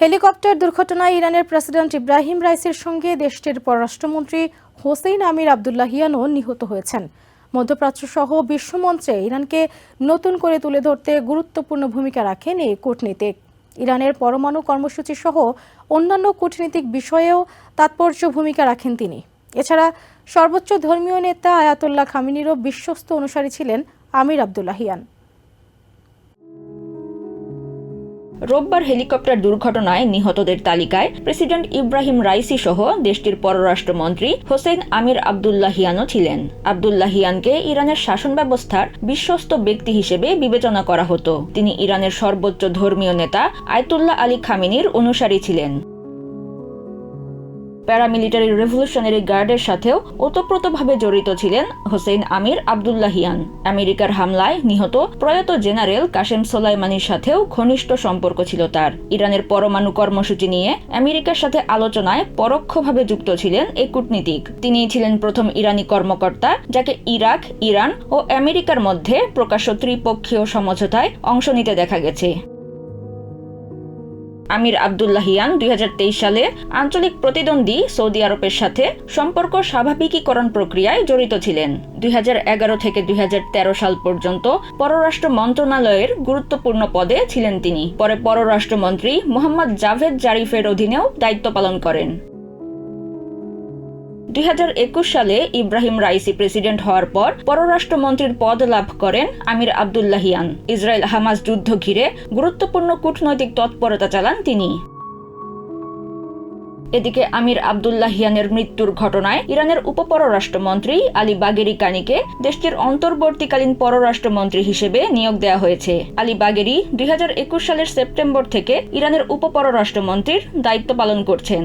Helicopter দুর্ঘটনায় ইরানের president Ibrahim রাইসির সঙ্গে দেশটির পররাষ্ট্রমন্ত্রী হোসেইন আমির আবদুল্লাহিয়ানও নিহত হয়েছেন। মধ্যপ্রাচ্য সহ বিশ্বমঞ্চে ইরানকে নতুন করে তুলে ধরতে গুরুত্বপূর্ণ ভূমিকা রাখেন এই কূটনীতিক। ইরানের পরমাণু কর্মসূচি সহ অন্যান্য কূটনীতিক বিষয়েও তাৎপর্য ভূমিকা রাখেন তিনি। এছাড়া সর্বোচ্চ ধর্মীয় নেতা আয়াতুল্লাহ খামিনিরও বিশ্বস্ত অনুসারী ছিলেন আমির আবদুল্লাহিয়ান রোববার হেলিকপ্টার দুর্ঘটনায় নিহতদের তালিকায় প্রেসিডেন্ট ইব্রাহিম রাইসি সহ দেশটির পররাষ্ট্রমন্ত্রী হোসেন আমির আবদুল্লাহিয়ানও ছিলেন। আবদুল্লাহিয়ানকে ইরানের শাসন ব্যবস্থার বিশ্বস্ত ব্যক্তি হিসেবে বিবেচনা করা হতো। তিনি ইরানের সর্বোচ্চ ধর্মীয় নেতা আয়তুল্লাহ আলী খামিনির অনুসারী ছিলেন। প্যারামিলিটারি রেভলিউশনারি গার্ডের সাথেও ওতপ্রোতভাবে জড়িত ছিলেন হোসেন আমির আবদুল্লাহিয়ান। আমেরিকার হামলায় নিহত প্রয়াত জেনারেল কাশেম সোলাইমানির সাথেও ঘনিষ্ঠ সম্পর্ক ছিল তার। ইরানের পরমাণু কর্মসূচি নিয়ে আমেরিকার সাথে আলোচনায় পরোক্ষভাবে যুক্ত ছিলেন এই কূটনীতিক। তিনিই ছিলেন প্রথম ইরানি কর্মকর্তা, যাকে ইরাক, ইরান ও আমেরিকার মধ্যে প্রকাশ্য ত্রিপক্ষীয় সমঝোতায় অংশ নিতে দেখা গেছে। আমির আবদুল্লাহিয়ান দুই হাজার তেইশ সালে আঞ্চলিক প্রতিদ্বন্দ্বী সৌদি আরবের সাথে সম্পর্ক স্বাভাবিকীকরণ প্রক্রিয়ায় জড়িত ছিলেন। দুই হাজার এগারো থেকে দুই হাজার তেরো সাল পর্যন্ত পররাষ্ট্র মন্ত্রণালয়ের গুরুত্বপূর্ণ পদে ছিলেন তিনি। পরে পররাষ্ট্রমন্ত্রী মোহাম্মদ জাভেদ জারিফের অধীনেও দায়িত্ব পালন করেন। দুই হাজার একুশ সালে ইব্রাহিম রাইসি প্রেসিডেন্ট হওয়ার পর পররাষ্ট্রমন্ত্রীর পদ লাভ করেন আমির আবদুল্লাহিয়ান। ইসরায়েল হামাস যুদ্ধ ঘিরে গুরুত্বপূর্ণ কূটনৈতিক তৎপরতা চালান তিনি। এদিকে আমির আবদুল্লাহিয়ানের মৃত্যুর ঘটনায় ইরানের উপপররাষ্ট্রমন্ত্রী আলী বাগেরি কানিকে দেশটির অন্তর্বর্তীকালীন পররাষ্ট্রমন্ত্রী হিসেবে নিয়োগ দেওয়া হয়েছে। আলী বাগেরি দুই হাজার একুশ সালের সেপ্টেম্বর থেকে ইরানের উপপররাষ্ট্রমন্ত্রীর দায়িত্ব পালন করছেন।